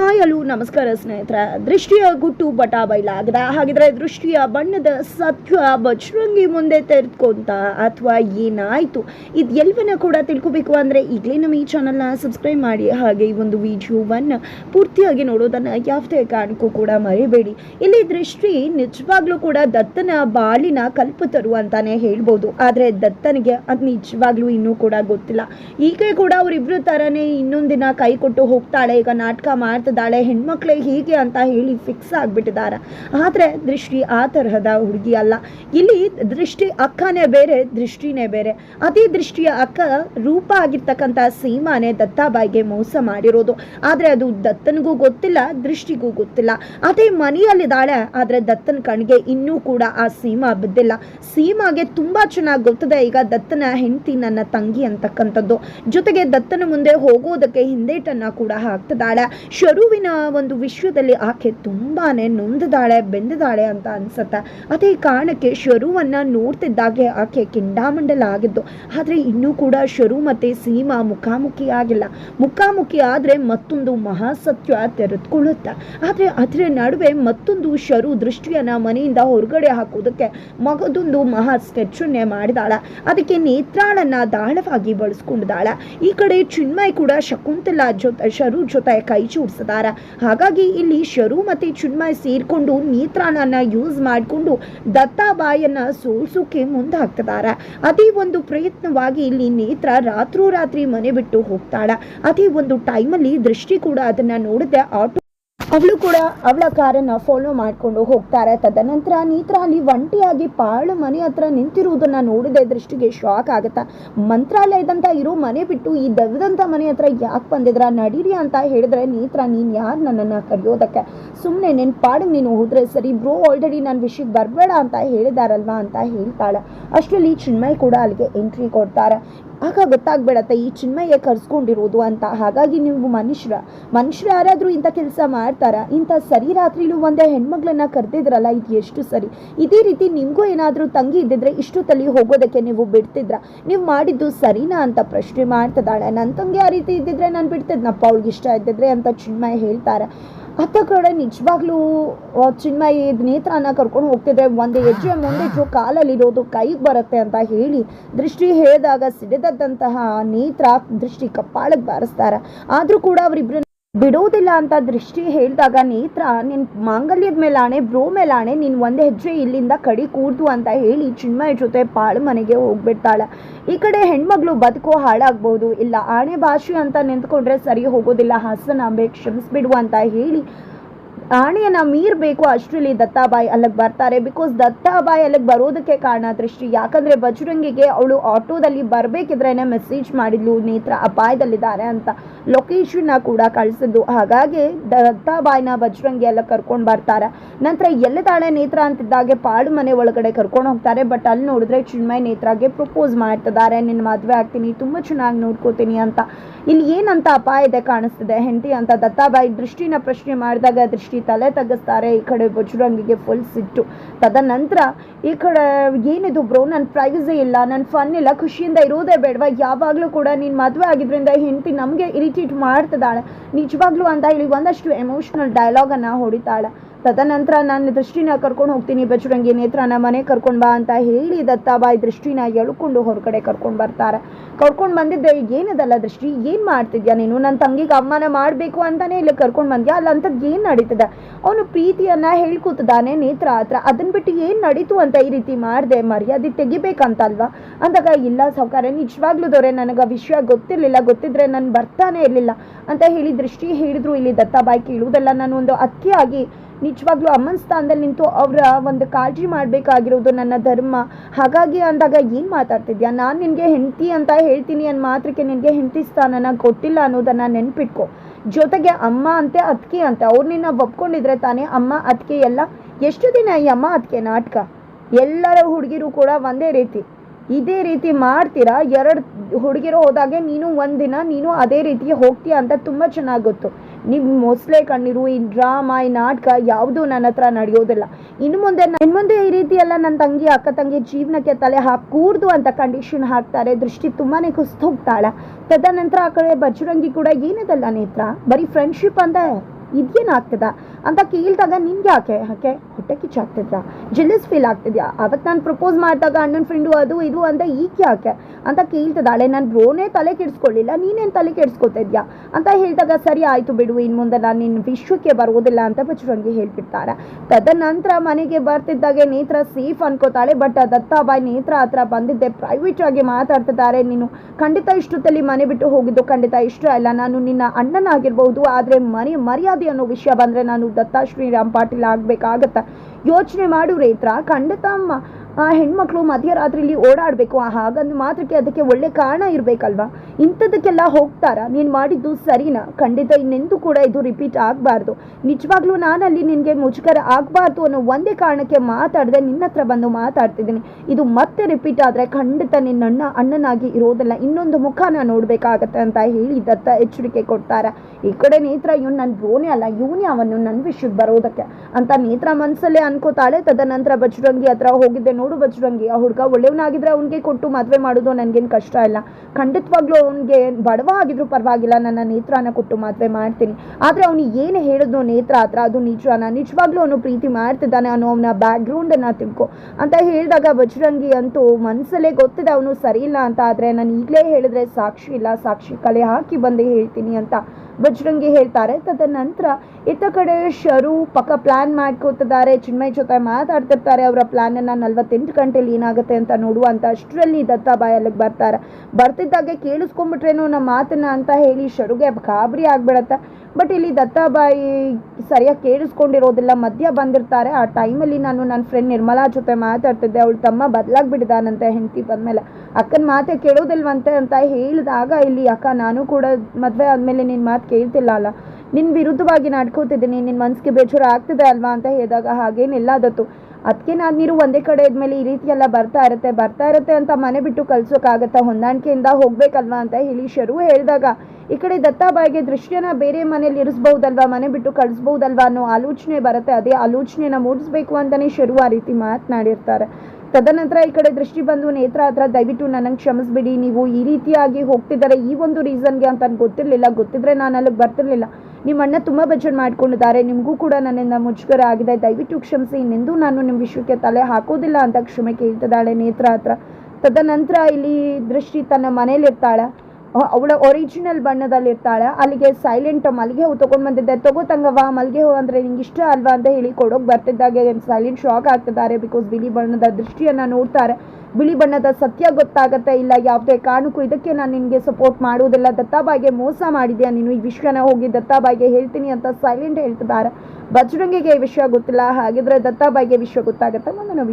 Hi hello ನಮಸ್ಕಾರ ಸ್ನೇಹಿತರೆ. ದೃಷ್ಟಿಯ ಗುಟ್ಟು ಬಟ ಬೈಲಾಗದ. ಹಾಗಿದ್ರೆ ದೃಷ್ಟಿಯ ಬಣ್ಣದ ಸತ್ವ ಬಜರಂಗಿ ಮುಂದೆ ತೆರೆದುಕೊಂತ ಅಥವಾ ಏನಾಯ್ತು? ಇದು ಎಲ್ವನ್ನ ಕೂಡ ತಿಳ್ಕೊಬೇಕು ಅಂದ್ರೆ ಈಗಲೇ ನಮ್ಮ ಈ ಚಾನಲ್ನ ಸಬ್ಸ್ಕ್ರೈಬ್ ಮಾಡಿ. ಹಾಗೆ ಈ ಒಂದು ವಿಡಿಯೋವನ್ನ ಪೂರ್ತಿಯಾಗಿ ನೋಡೋದನ್ನ ಯಾವುದೇ ಕಾರಣಕ್ಕೂ ಕೂಡ ಮರಿಬೇಡಿ. ಇಲ್ಲಿ ದೃಷ್ಟಿ ನಿಜವಾಗ್ಲೂ ಕೂಡ ದತ್ತನ ಬಾಳಿನ ಕಲ್ಪತರು ಅಂತಾನೆ ಹೇಳ್ಬೋದು. ಆದ್ರೆ ದತ್ತನಿಗೆ ಅದು ನಿಜವಾಗ್ಲೂ ಇನ್ನೂ ಕೂಡ ಗೊತ್ತಿಲ್ಲ. ಈಗ ಕೂಡ ಅವರಿಬ್ರು ತರನೇ ಇನ್ನೊಂದಿನ ಕೈ ಕೊಟ್ಟು ಹೋಗ್ತಾಳೆ. ಈಗ ನಾಟಕ ಮಾಡ್ತಿದ್ದಾಳೆ ಹೆಣ್ಮಕ್ಳೆ ಹೀಗೆ ಅಂತ ಹೇಳಿ ಫಿಕ್ಸ್ ಆಗಿಬಿಟ್ಟಿದ್ದಾರೆ. ಆದರೆ ದೃಷ್ಟಿ ಆ ತರಹದ ಹುಡುಗಿ ಅಲ್ಲ. ಇಲ್ಲಿ ದೃಷ್ಟಿ ಅಕ್ಕನೇ ಬೇರೆ, ದೃಷ್ಟಿನೇ ಬೇರೆ. ಅತಿ ದೃಷ್ಟಿಯ ಅಕ್ಕ ರೂಪ ಆಗಿರ್ತಕ್ಕಂಥ ಸೀಮಾನೆ ದತ್ತಾಬಾಯಿಗೆ ಮೋಸ ಮಾಡಿರೋದು. ಆದರೆ ಅದು ದತ್ತನಿಗೂ ಗೊತ್ತಿಲ್ಲ, ದೃಷ್ಟಿಗೂ ಗೊತ್ತಿಲ್ಲ. ಅದೇ ಮನೆಯಲ್ಲಿದ್ದಾಳೆ ಆದರೆ ದತ್ತನ ಕಣ್ಗೆ ಇನ್ನೂ ಕೂಡ ಆ ಸೀಮಾ ಬಿದ್ದಿಲ್ಲ. ಸೀಮಾಗೆ ತುಂಬಾ ಚೆನ್ನಾಗಿ ಗೊತ್ತದೆ ಈಗ ದತ್ತನ ಹೆಂಡತಿ ನನ್ನ ತಂಗಿ ಅಂತಕ್ಕಂಥದ್ದು. ಜೊತೆಗೆ ದತ್ತನ ಮುಂದೆ ಹೋಗೋದಕ್ಕೆ ಹಿಂದೇಟನ್ನ ಕೂಡ ಹಾಕ್ತಿದ್ದಾಳೆ. ಶರುವಿನ ಒಂದು ವಿಶ್ವದಲ್ಲಿ ಆಕೆ ತುಂಬಾ ನೊಂದಿದ್ದಾಳೆ ಬೆಂದದಾಳೆ ಅಂತ ಅನ್ಸುತ್ತೆ. ಅದೇ ಕಾರಣಕ್ಕೆ ಶರುವನ್ನ ನೋಡ್ತಿದ್ದಾಗೆ ಆಕೆ ಕಿಂಡಾಮಂಡಲ ಆಗಿದ್ದು. ಆದ್ರೆ ಇನ್ನೂ ಕೂಡ ಶರು ಮತ್ತೆ ಸೀಮಾ ಮುಖಾಮುಖಿ ಆಗಿಲ್ಲ. ಮುಖಾಮುಖಿ ಆದ್ರೆ ಮತ್ತೊಂದು ಮಹಾಸತ್ಯ ತೆರೆದುಕೊಳ್ಳುತ್ತೆ. ಆದ್ರೆ ಅದರ ನಡುವೆ ಮತ್ತೊಂದು ಶರು ದೃಷ್ಟಿಯನ್ನ ಮನೆಯಿಂದ ಹೊರಗಡೆ ಹಾಕೋದಕ್ಕೆ ಮಗದೊಂದು ಮಹಾ ಸ್ಕೆಚ್ಚನ್ನೇ ಮಾಡಿದಾಳ. ಅದಕ್ಕೆ ನೇತ್ರಾಳನ್ನ ದಾಳವಾಗಿ ಬಳಸ್ಕೊಂಡಿದ್ದಾಳೆ. ಈ ಕಡೆ ಚಿನ್ಮಯ್ ಕೂಡ ಶಕುಂತಲಾ ಜೊತೆ ಶರು ಜೊತೆ ಕೈ ಜೋಡಿಸಿದಾರ ಹಾಗಾಗಿ ಇಲ್ಲಿ ಶರು ಮತ್ತೆ ಚಿನ್ಮಯ್ ಸೇರ್ಕೊಂಡು ನೇತ್ರಾನನ್ನ ಯೂಸ್ ಮಾಡಿಕೊಂಡು ದತ್ತಾಬಾಯನ್ನ ಸೋಲ್ಸೋಕೆ ಮುಂದಾಗ್ತಿದ್ದಾರೆ. ಅದೇ ಒಂದು ಪ್ರಯತ್ನವಾಗಿ ಇಲ್ಲಿ ನೇತ್ರ ರಾತ್ರೋರಾತ್ರಿ ಮನೆ ಬಿಟ್ಟು ಹೋಗ್ತಾಳ. ಅದೇ ಒಂದು ಟೈಮಲ್ಲಿ ದೃಷ್ಟಿ ಕೂಡ ಅದನ್ನ ನೋಡಿದೆ. ಆಟೋ ಅವಳು ಕೂಡ ಅವಳ ಕಾರನ್ನು ಫಾಲೋ ಮಾಡಿಕೊಂಡು ಹೋಗ್ತಾರೆ. ತದನಂತರ ನೇತ್ರ ಅಲ್ಲಿ ಒಂಟಿಯಾಗಿ ಪಾಳು ಮನೆ ಹತ್ರ ನಿಂತಿರುವುದನ್ನ ನೋಡಿದೆ ದೃಷ್ಟಿಗೆ ಶಾಕ್ ಆಗುತ್ತಾ ಮಂತ್ರಾಲಯದಂತ ಇರೋ ಮನೆ ಬಿಟ್ಟು ಈ ದೆವ್ವದಂತ ಮನೆ ಹತ್ರ ಯಾಕೆ ಬಂದಿದ್ರ? ನಡೀರಿ ಅಂತ ಹೇಳಿದ್ರೆ ನೇತ್ರ ನೀನು ಯಾರು ನನ್ನನ್ನ ಕರೆಯೋದಕ್ಕೆ? ಸುಮ್ಮನೆ ನೆನ್ಪಾಡು, ನೀನು ಹೋದ್ರೆ ಸರಿ ಬ್ರೋ ಆಲ್ರೆಡಿ ನನ್ನ ವಿಷಯಕ್ಕೆ ಬರಬೇಡ ಅಂತ ಹೇಳಿದಾರಲ್ವಾ ಅಂತ ಹೇಳ್ತಾಳೆ. ಅಷ್ಟರಲ್ಲಿ ಚಿನ್ಮಯ್ ಕೂಡ ಅಲ್ಲಿಗೆ ಎಂಟ್ರಿ ಕೊಡ್ತಾರೆ. ಆಗ ಗೊತ್ತಾಗ್ಬಿಡತ್ತೆ, ಈ ಚಿನ್ಮಯ್ಯ ಕರ್ಸ್ಕೊಂಡಿರೋದು ಅಂತ. ಹಾಗಾಗಿ ನೀವು ಮನುಷ್ಯರ, ಮನುಷ್ಯರು ಯಾರಾದರೂ ಇಂಥ ಕೆಲಸ ಮಾಡ್ತಾರಾ? ಇಂಥ ಸರಿ ರಾತ್ರಿಲೂ ಒಂದೇ ಹೆಣ್ಮಗಳನ್ನ ಕರೆದಿದ್ರಲ್ಲ, ಇದು ಎಷ್ಟು ಸರಿ? ಇದೇ ರೀತಿ ನಿಮಗೂ ಏನಾದರೂ ತಂಗಿ ಇದ್ದಿದ್ರೆ ಇಷ್ಟು ತಲೆ ಹೋಗೋದಕ್ಕೆ ನೀವು ಬಿಡ್ತಿದ್ರ? ನೀವು ಮಾಡಿದ್ದು ಸರಿನಾ ಅಂತ ಪ್ರಶ್ನೆ ಮಾಡ್ತಿದ್ದಾಳೆ. ನನ್ನ ತಂಗಿ ಆ ರೀತಿ ಇದ್ದಿದ್ರೆ ನಾನು ಬಿಡ್ತಿದ್ನಪ್ಪ, ಅವ್ಳಿಗೆ ಇಷ್ಟ ಇದ್ದಿದ್ರೆ ಅಂತ ಚಿನ್ಮಯ ಹೇಳ್ತಾರೆ. ಅತ್ತ ಕಡೆ ನಿಜವಾಗ್ಲೂ ಆ, ಚಿನ್ಮಯ್ ಇದ್ ನೇತ್ರನ ಕರ್ಕೊಂಡು ಹೋಗ್ತಿದ್ರೆ ಒಂದು ಹೆಜ್ಜೆ ಮುಂದೆ ಇಟ್ಟು ಕಾಲಲ್ಲಿರೋದು ಕೈಗೆ ಬರುತ್ತೆ ಅಂತ ಹೇಳಿ ದೃಷ್ಟಿ ಹೇಳಿದಾಗ ಸಿಡಿದಂತಹ ನೇತ್ರ ದೃಷ್ಟಿ ಕಪ್ಪಾಳಕ್ಕೆ ಬಾರಿಸ್ತಾರೆ. ಆದರೂ ಕೂಡ ಅವರಿಬ್ರು ಬಿಡೋದಿಲ್ಲ ಅಂತ ದೃಷ್ಟಿ ಹೇಳಿದಾಗ, ನೇತ್ರ, ನಿನ್ ಮಾಂಗಲ್ಯದ ಮೇಲಾಣೆ, ಬ್ರೋ ಮೇಲಾಣೆ, ನೀನು ಒಂದು ಹೆಜ್ಜೆ ಇಲ್ಲಿಂದ ಕಡಿ ಕೂಡ್ದು ಅಂತ ಹೇಳಿ ಚಿನ್ಮಯ ಜೊತೆ ಪಾಳು ಮನೆಗೆ ಹೋಗ್ಬಿಡ್ತಾಳೆ. ಈ ಕಡೆ ಹೆಣ್ಮಗಳು ಬದುಕೋ ಹಾಳಾಗ್ಬೋದು. ಇಲ್ಲ, ಆಣೆ ಭಾಷೆ ಅಂತ ನಿಂತ್ಕೊಂಡ್ರೆ ಸರಿ ಹೋಗೋದಿಲ್ಲ. ಹಾಸನ ಹಾಸನಾಂಬೆ ಕ್ಷಮಿಸ್ಬಿಡು ಅಂತ ಹೇಳಿ ಆಣೆಯನ್ನ ಮೀರ್ಬೇಕು. ಅಷ್ಟರಲ್ಲಿ ದತ್ತಾಬಾಯಿ ಅಲ್ಲಿಗೆ ಬರ್ತಾರೆ. ಬಿಕಾಸ್ ದತ್ತಾಬಾಯಿ ಅಲ್ಲಿಗೆ ಬರೋದಕ್ಕೆ ಕಾರಣ ದೃಷ್ಟಿ. ಯಾಕಂದ್ರೆ ಬಜರಂಗಿಗೆ ಅವಳು ಆಟೋದಲ್ಲಿ ಬರ್ಬೇಕಿದ್ರೇನೆ ಮೆಸೇಜ್ ಮಾಡಿದ್ಲು. ನೇತ್ರ ಅಪಾಯದಲ್ಲಿದ್ದಾರೆ ಅಂತ ಲೊಕೇಶನ್ನ ಕೂಡ ಕಳಿಸಿದ್ದು. ಹಾಗಾಗಿ ದತ್ತಾಬಾಯಿನ ಬಜರಂಗಿ ಎಲ್ಲ ಕರ್ಕೊಂಡು ಬರ್ತಾರೆ. ನಂತರ ಎಲ್ಲಿದ್ದಾಳೆ ನೇತ್ರ ಅಂತಿದ್ದಾಗೆ ಪಾಳು ಮನೆ ಒಳಗಡೆ ಕರ್ಕೊಂಡು ಹೋಗ್ತಾರೆ. ಬಟ್ ಅಲ್ಲಿ ನೋಡಿದ್ರೆ ಚಿನ್ಮಯ್ ನೇತ್ರಾಗೆ ಪ್ರಪೋಸ್ ಮಾಡ್ತಿದ್ದಾರೆ. ನಿನ್ನ ಮದುವೆ ಆಗ್ತೀನಿ. ತುಂಬ ಚೆನ್ನಾಗಿ ನೋಡ್ಕೋತೀನಿ ಅಂತ. ಇಲ್ಲಿ ಏನಂತ ಅಪಾಯ ಇದೆ ಕಾಣಿಸ್ತಿದೆ. ಹೆಂಡತಿ ಅಂತ ದತ್ತಾಬಾಯಿ ದೃಷ್ಟಿನ ಪ್ರಶ್ನೆ ಮಾಡಿದಾಗ ದೃಷ್ಟಿ ತಲೆ ತಗ್ಗಿಸ್ತಾರೆ, ಈ ಕಡೆ ಬಜರಂಗಿಗೆ ಫುಲ್ ಸಿಟ್ಟು. ತದನಂತರ ಈ ಕಡೆ ಏನಿದು ಬ್ರೋ ನನ್ನ ಪ್ರೈವಸಿ ಇಲ್ಲ ನನ್ನ ಫನ್ ಇಲ್ಲ, ಖುಷಿಯಿಂದ ಇರೋದೇ ಬೇಡವಾ? ಯಾವಾಗಲೂ ಕೂಡ ನೀನು ಮದುವೆ ಆಗಿದ್ರಿಂದ ಹೆಂಡತಿ ನಮಗೆ ಇರಿಟೇಟ್ ಮಾಡ್ತಿದ್ದಾಳೆ. ನಿಜವಾಗ್ಲೂ ಅಂತ ಹೇಳಿ ಒಂದಷ್ಟು ಎಮೋಷ್ನಲ್ ಡೈಲಾಗನ್ನು ಹೊಡಿತಾಳೆ. ತದನಂತರ ನಾನು ದೃಷ್ಟಿನ ಕರ್ಕೊಂಡು ಹೋಗ್ತೀನಿ. ಬಜರಂಗಿ ನೇತ್ರನ ಮನೆ ಕರ್ಕೊಂಡು ಬಾ ಅಂತ ಹೇಳಿ ದತ್ತಾಬಾಯಿ ದೃಷ್ಟಿನ ಎಳ್ಕೊಂಡು ಹೊರಗಡೆ ಕರ್ಕೊಂಡು ಬರ್ತಾರೆ. ಕರ್ಕೊಂಡು ಬಂದಿದ್ದೆ ಏನದಲ್ಲ ದೃಷ್ಟಿ? ಏನು ಮಾಡ್ತಿದ್ಯಾ ನೀನು? ನನ್ನ ತಂಗಿಗೆ ಅವಮಾನ ಮಾಡಬೇಕು ಅಂತಾನೆ ಇಲ್ಲಿ ಕರ್ಕೊಂಡು ಬಂದ್ಯಾ? ಅಲ್ಲ ಅಂಥದ್ದು ಏನು ನಡೀತದೆ? ಅವನು ಪ್ರೀತಿಯನ್ನ ಹೇಳ್ಕೊತಿದ್ದಾನೆ ನೇತ್ರ ಹತ್ರ. ಅದನ್ನ ಬಿಟ್ಟು ಏನು ನಡೀತು ಅಂತ ಈ ರೀತಿ ಮಾಡಿದೆ? ಮರ್ಯಾದೆ ತೆಗಿಬೇಕಂತಲ್ವಾ? ಅಂದಾಗ, ಇಲ್ಲ ಸೌಕಾರ ನಿಜವಾಗ್ಲೂ ದೊರೆ, ನನಗೆ ವಿಷಯ ಗೊತ್ತಿರಲಿಲ್ಲ. ಗೊತ್ತಿದ್ರೆ ನಾನು ಬರ್ತಾನೆ ಇರಲಿಲ್ಲ ಅಂತ ಹೇಳಿ ದೃಷ್ಟಿ ಹೇಳಿದ್ರು. ಇಲ್ಲಿ ದತ್ತಾಬಾಯಿ ಕೇಳುವುದೆಲ್ಲ ನಾನು ಒಂದು ಅಕ್ಕಿಯಾಗಿ ನಿಜವಾಗ್ಲೂ ಅಮ್ಮನ ಸ್ಥಾನದಲ್ಲಿ ನಿಂತು ಅವರ ಒಂದು ಕಾಳಜಿ ಮಾಡಬೇಕಾಗಿರೋದು ನನ್ನ ಧರ್ಮ. ಹಾಗಾಗಿ ಅಂದಾಗ ಏನು ಮಾತಾಡ್ತಿದ್ಯಾ? ನಾನು ನಿನಗೆ ಹೆಂಡತಿ ಅಂತ ಹೇಳ್ತೀನಿ ಅನ್ನ ಮಾತ್ರಕ್ಕೆ ನಿನಗೆ ಹೆಂಡತಿ ಸ್ಥಾನನ ಕೊಟ್ಟಿಲ್ಲ ಅನ್ನೋದನ್ನು ನೆನ್ಪಿಟ್ಕೊ. ಜೊತೆಗೆ ಅಮ್ಮ ಅಂತೆ ಅತ್ತಿಗೆ ಅಂತ, ಅವ್ರು ನಿನ್ನ ಒಪ್ಕೊಂಡಿದ್ರೆ ತಾನೇ ಅಮ್ಮ ಅತ್ತಿಗೆ ಎಲ್ಲ. ಎಷ್ಟು ದಿನ ಈ ಅಮ್ಮ ಅತ್ಕೆ ನಾಟಕ? ಎಲ್ಲರ ಹುಡುಗಿರು ಕೂಡ ಒಂದೇ ರೀತಿ. ಇದೇ ರೀತಿ ಮಾಡ್ತೀರಾ? ಎರಡು ಹುಡುಗಿರು ಹೋದಾಗೆ ನೀನು ಒಂದಿನ ನೀನು ಅದೇ ರೀತಿ ಹೋಗ್ತೀಯ ಅಂತ ತುಂಬ ಚೆನ್ನಾಗಿ ಗೊತ್ತು. ನೀವು ಮೊಸಳೆ ಕಣ್ಣಿರು, ಈ ಡ್ರಾಮಾ ಈ ನಾಟಕ ಯಾವುದೂ ನನ್ನ ಹತ್ರ ನಡೆಯೋದಿಲ್ಲ. ಇನ್ನು ಮುಂದೆ ಇನ್ನು ಮುಂದೆ ಈ ರೀತಿ ಎಲ್ಲ ನನ್ನ ತಂಗಿ, ಅಕ್ಕ ತಂಗಿ ಜೀವನಕ್ಕೆ ತಲೆ ಹಾಕೂಡ್ದು ಅಂತ ಕಂಡೀಷನ್ ಹಾಕ್ತಾರೆ, ದೃಷ್ಟಿ ತುಂಬಾನೇ ಕುಸ್ತು ಹೋಗ್ತಾಳೆ. ತದನಂತರ ಆ ಕಡೆ ಬಜರಂಗಿ ಕೂಡ ಏನದಲ್ಲ ನೇತ್ರ? ಬರೀ ಫ್ರೆಂಡ್ಶಿಪ್ ಅಂತ ಇದೇನಾಗ್ತದ? ಅಂತ ಕೇಳಿದಾಗ ನಿನ್ಗೆ ಯಾಕೆ? ಯಾಕೆ? ಹೊಟ್ಟೆ ಕಿಚ್ಚಾಗ್ತಿದ್ಯಾ ಜೆಲಸ್ ಫೀಲ್ ಆಗ್ತಿದ್ಯಾ? ಅವತ್ತು ನಾನು ಪ್ರಪೋಸ್ ಮಾಡಿದಾಗ ಅಣ್ಣನ ಫ್ರೆಂಡು ಅದು ಇದು ಅಂತ ಈಕೆ ಯಾಕೆ? ಅಂತ ಕೇಳ್ತಿದಾಳೆ ನಾನು ಬ್ರೋನೇ ತಲೆ ಕೆಡಿಸ್ಕೊಳ್ಳಿಲ್ಲ. ನೀನೇನು ತಲೆ ಕೆಡಿಸ್ಕೊತಿದ್ಯಾ ಅಂತ ಹೇಳಿದಾಗ, ಸರಿ ಆಯಿತು ಬಿಡು ಇನ್ನು ಮುಂದೆ ನಾನು ನಿನ್ನ ವಿಶ್ವಕ್ಕೆ ಬರೋದಿಲ್ಲ ಅಂತ ಬಜರಂಗಿ ಹೇಳ್ಬಿಡ್ತಾರೆ. ತದನಂತರ ಮನೆಗೆ ಬರ್ತಿದ್ದಾಗೆ ನೇತ್ರ ಸೇಫ್ ಅನ್ಕೋತಾಳೆ. ಬಟ್ ದತ್ತಾಬಾಯಿ ನೇತ್ರ ಹತ್ರ ಬಂದಿದ್ದೆ. ಪ್ರೈವೇಟ್ ಆಗಿ ಮಾತಾಡ್ತಿದ್ದಾರೆ ನೀನು. ಖಂಡಿತ ಇಷ್ಟೊತ್ತಲ್ಲಿ ಮನೆ ಬಿಟ್ಟು ಹೋಗಿದ್ದು ಖಂಡಿತ ಇಷ್ಟ ಅಲ್ಲ. ನಾನು ನಿನ್ನ ಅಣ್ಣನಾಗಿರ್ಬಹುದು, ಆದರೆ ಮನೆ ಮರ್ಯಾದೆ ಅನ್ನೋ ವಿಷಯ ಬಂದರೆ ನಾನು ದತ್ತಾ ಶ್ರೀರಾಮ್ ಪಾಟೀಲ್ ಆಗಬೇಕಾಗತ್ತೆ. ಯೋಚನೆ ಮಾಡು ರೇತ್ರ ಖಂಡಿತ ಆ ಹೆಣ್ಮಕ್ಳು ಮಧ್ಯರಾತ್ರಿಲಿ ಓಡಾಡಬೇಕು. ಹಾಗಂದು ಮಾತ್ರಕ್ಕೆ ಅದಕ್ಕೆ ಒಳ್ಳೆ ಕಾರಣ ಇರಬೇಕಲ್ವಾ? ಇಂಥದಕ್ಕೆಲ್ಲ ಹೋಗ್ತಾರಾ? ನೀನು ಮಾಡಿದ್ದು ಸರಿನಾ? ಖಂಡಿತ ಇನ್ನೆಂದೂ ಕೂಡ ಇದು ರಿಪೀಟ್ ಆಗಬಾರ್ದು. ನಿಜವಾಗ್ಲೂ ನಾನಲ್ಲಿ ನಿನಗೆ ಮುಜುಗರ ಆಗಬಾರ್ದು ಅನ್ನೋ ಒಂದೇ ಕಾರಣಕ್ಕೆ ಮಾತಾಡದೆ ನಿನ್ನ ಹತ್ರ ಬಂದು ಮಾತಾಡ್ತಿದ್ದೀನಿ. ಇದು ಮತ್ತೆ ರಿಪೀಟ್ ಆದರೆ ಖಂಡಿತ ನಿನ್ನ ಅಣ್ಣ ಅಣ್ಣನಾಗಿ ಇರೋದಿಲ್ಲ. ಇನ್ನೊಂದು ಮುಖನ ನೋಡಬೇಕಾಗತ್ತೆ ಅಂತ ಹೇಳಿ ದತ್ತ ಎಚ್ಚರಿಕೆ ಕೊಡ್ತಾರೆ? ಈ ಕಡೆ ನೇತ್ರ ಇವನು ನನ್ನ ಬ್ರೋನೆ ಅಲ್ಲ, ಇವನೇ ಅವನು ನನ್ನ ವಿಷಯಕ್ಕೆ ಬರೋದಕ್ಕೆ? ಅಂತ ನೇತ್ರ ಮನಸ್ಸಲ್ಲೇ ಅನ್ಕೋತಾಳೆ. ತದನಂತರ ಬಜರಂಗಿ ಹತ್ರ ಹೋಗಿದ್ದೆ ನೋಡು ಬಜರಂಗಿ, ಆ ಹುಡುಗ ಒಳ್ಳೆಯವನಾಗಿದ್ರೆ ಅವನಿಗೆ ಕೊಟ್ಟು ಮದುವೆ ಮಾಡೋದು ನನಗೇನು ಕಷ್ಟ ಇಲ್ಲ. ಖಂಡಿತವಾಗ್ಲೂ ಅವನಿಗೆ ಬಡವ ಆಗಿದ್ರು ಪರವಾಗಿಲ್ಲ, ನನ್ನ ನೇತ್ರನ ಕೊಟ್ಟು ಮದುವೆ ಮಾಡ್ತೀನಿ. ಆದರೆ ಅವನು ಏನು ಹೇಳಿದ್ನೋ ನೇತ್ರ ಹತ್ರ, ಅದು ನಿಜಾನ? ನಿಜವಾಗ್ಲೂ ಅವನು ಪ್ರೀತಿ ಮಾಡ್ತಿದ್ದಾನೆ ಅನ್ನೋ ಅವನ ಬ್ಯಾಕ್ಗ್ರೌಂಡನ್ನು ತಿಳ್ಕೊ. ಅಂತ ಹೇಳಿದಾಗ ಬಜರಂಗಿ ಅಂತೂ ಮನಸ್ಸಲ್ಲೇ ಗೊತ್ತಿದೆ ಅವನು ಸರಿ ಇಲ್ಲ ಅಂತ. ಆದರೆ ನಾನು ಈಗಲೇ ಹೇಳಿದ್ರೆ ಸಾಕ್ಷಿ ಇಲ್ಲ, ಸಾಕ್ಷಿ ಕಲೆ ಹಾಕಿ ಬಂದು ಹೇಳ್ತೀನಿ ಅಂತ ಬಜರಂಗಿ ಹೇಳ್ತಾರೆ. ತದನಂತರ ಇತ್ತ ಕಡೆ ಶರು ಪಕ್ಕ ಪ್ಲಾನ್ ಮಾಡ್ಕೋತಿದ್ದಾರೆ. ಚಿನ್ಮಯ್ ಜೊತೆ ಮಾತಾಡ್ತಿರ್ತಾರೆ. ಅವರ ಪ್ಲಾನನ್ನು ನಲ್ವತ್ತೆಂಟು ಗಂಟೆಯಲ್ಲಿ ಏನಾಗುತ್ತೆ ಅಂತ ನೋಡುವಂತ ಅಷ್ಟರಲ್ಲಿ ದತ್ತಾಬಾಯಿ ಅಲ್ಲಿಗೆ ಬರ್ತಾರೆ. ಬರ್ತಿದ್ದಾಗೆ ಕೇಳಿಸ್ಕೊಂಡ್ಬಿಟ್ರೇನೋ ನಮ್ಮ ಮಾತನ್ನ ಅಂತ ಹೇಳಿ ಶರುಗೆ ಗಾಬರಿ ಆಗ್ಬಿಡತ್ತೆ. ಬಟ್ ಇಲ್ಲಿ ದತ್ತಾಬಾಯಿ ಸರಿಯಾಗಿ ಕೇಳಿಸ್ಕೊಂಡಿರೋದಿಲ್ಲ. ಮಧ್ಯ ಬಂದಿರ್ತಾರೆ. ಆ ಟೈಮಲ್ಲಿ ನಾನು ನನ್ನ ಫ್ರೆಂಡ್ ನಿರ್ಮಲಾ ಜೊತೆ ಮಾತಾಡ್ತಿದ್ದೆ. ಅವಳು ತಮ್ಮ ಬದಲಾಗ್ಬಿಟ್ಟಿದ್ದಾನಂತೆ. ಹೆಂಡತಿ ಬಂದಮೇಲೆ ಅಕ್ಕನ ಮಾತೆ ಕೇಳೋದಿಲ್ವಂತೆ ಅಂತ ಹೇಳಿದಾಗ ಇಲ್ಲಿ ಅಕ್ಕ, ನಾನು ಕೂಡ ಮದುವೆ ಆದಮೇಲೆ ನಿನ್ನ ಮಾತು ಕೇಳ್ತಿಲ್ಲ ಅಲ್ಲ. ನಿನ್ನ ವಿರುದ್ಧವಾಗಿ ನಡ್ಕೋತಿದ್ದೀನಿ ನಿನ್ನ ಮನಸ್ಸಿಗೆ ಬೇಜಾರು ಆಗ್ತಿದೆ ಅಲ್ವಾ? ಅಂತ ಹೇಳಿದಾಗ, ಹಾಗೇನಿಲ್ಲ ದತ್ತು. ಅದಕ್ಕೆ ನಾನು ನೀರು ಒಂದೇ ಕಡೆ ಇದ್ಮೇಲೆ ಈ ರೀತಿ ಎಲ್ಲ ಬರ್ತಾ ಇರುತ್ತೆ ಬರ್ತಾ ಇರುತ್ತೆ ಅಂತ ಮನೆ ಬಿಟ್ಟು ಕಳ್ಸೋಕ್ಕಾಗತ್ತಾ ಹೊಂದಾಣಿಕೆಯಿಂದ ಹೋಗ್ಬೇಕಲ್ವಾ ಅಂತ ಹೇಳಿ ಶರು ಹೇಳಿದಾಗ, ಈ ಕಡೆ ದತ್ತಾಬಾಯಿಗೆ ದೃಷ್ಟಿಯನ್ನ ಬೇರೆ ಮನೇಲಿ ಇರಿಸ್ಬಹುದಲ್ವಾ, ಮನೆ ಬಿಟ್ಟು ಕಳಿಸ್ಬಹುದಲ್ವಾ ಅನ್ನೋ ಆಲೋಚನೆ ಬರುತ್ತೆ, ಅದೇ ಆಲೋಚನೆನ ಮೂಡಿಸ್ಬೇಕು ಅಂತಲೇ ಶರು ಆ ರೀತಿ ಮಾತನಾಡಿರ್ತಾರೆ. ತದನಂತರ ಈ ಕಡೆ ದೃಷ್ಟಿ ಬಂದು ನೇತ್ರ ಹತ್ರ ದಯವಿಟ್ಟು ನನಗೆ ಕ್ಷಮಿಸ್ಬಿಡಿ, ನೀವು ಈ ರೀತಿಯಾಗಿ ಹೋಗ್ತಿದ್ದಾರೆ, ಈ ಒಂದು ರೀಸನ್ಗೆ ಅಂತ ಗೊತ್ತಿರಲಿಲ್ಲ, ಗೊತ್ತಿದ್ರೆ ನಾನು ಅಲ್ಲಿಗೆ ಬರ್ತಿರ್ಲಿಲ್ಲ. ನಿಮ್ಮ ಅಣ್ಣ ತುಂಬ ಬಜೆಟ್ ಮಾಡ್ಕೊಂಡಿದ್ದಾರೆ. ನಿಮಗೂ ಕೂಡ ನನ್ನಿಂದ ಮುಜುಗರ ಆಗಿದೆ. ದಯವಿಟ್ಟು ಕ್ಷಮಿಸಿ, ಇನ್ನೆಂದೂ ನಾನು ನಿಮ್ಮ ವಿಷಯಕ್ಕೆ ತಲೆ ಹಾಕೋದಿಲ್ಲ ಅಂತ ಕ್ಷಮೆ ಕೇಳ್ತಿದ್ದಾಳೆ ನೇತ್ರ ಹತ್ರ. ತದನಂತರ ಇಲ್ಲಿ ದೃಷ್ಟಿ ತನ್ನ ಮನೇಲಿರ್ತಾಳೆ. ಅವಳ ಒರಿಜಿನಲ್ ಬಣ್ಣದಲ್ಲಿರ್ತಾಳೆ. ಅಲ್ಲಿಗೆ ಸೈಲೆಂಟ್ ಮಲ್ಲಿಗೆ ಹೂ ತೊಗೊಂಡು ಬಂದಿದ್ದೆ. ತಗೋ ತಂಗವ್ವ ಮಲ್ಲಿಗೆ ಹೂ ಅಂದರೆ ನಿಂಗೆ ಇಷ್ಟ ಅಲ್ವಾ? ಅಂತ ಹೇಳಿ ಕೊಡೋಕೆ ಬರ್ತಿದ್ದಾಗೆ ಸೈಲೆಂಟ್ ಶಾಕ್ ಆಗ್ತಿದ್ದಾರೆ ಬಿಕಾಸ್ ಬಿಳಿ ಬಣ್ಣದ ದೃಷ್ಟಿಯನ್ನು ನೋಡ್ತಾರೆ. ಬಿಳಿ ಬಣ್ಣದ ಸತ್ಯ ಗೊತ್ತಾಗತ್ತೆ. ಇಲ್ಲ, ಯಾವುದೇ ಕಾರಣಕ್ಕೂ ಇದಕ್ಕೆ ನಾನು ನಿನಗೆ ಸಪೋರ್ಟ್ ಮಾಡುವುದಿಲ್ಲ. ದತ್ತಾಬಾಯಿಗೆ ಮೋಸ ಮಾಡಿದ್ಯಾ ನೀನು? ಈ ವಿಷಯನ ಹೋಗಿ ದತ್ತಾಬಾಯಿಗೆ ಹೇಳ್ತೀನಿ ಅಂತ ಸೈಲೆಂಟ್ ಹೇಳ್ತಿದ್ದಾರೆ. ಬಜರಂಗಿಗೆ ಈ ವಿಷಯ ಗೊತ್ತಿಲ್ಲ. ಹಾಗಿದ್ರೆ ದತ್ತಾಬಾಯಿಗೆ ವಿಷಯ ಗೊತ್ತಾಗತ್ತೆ? ಮುಂದಿನ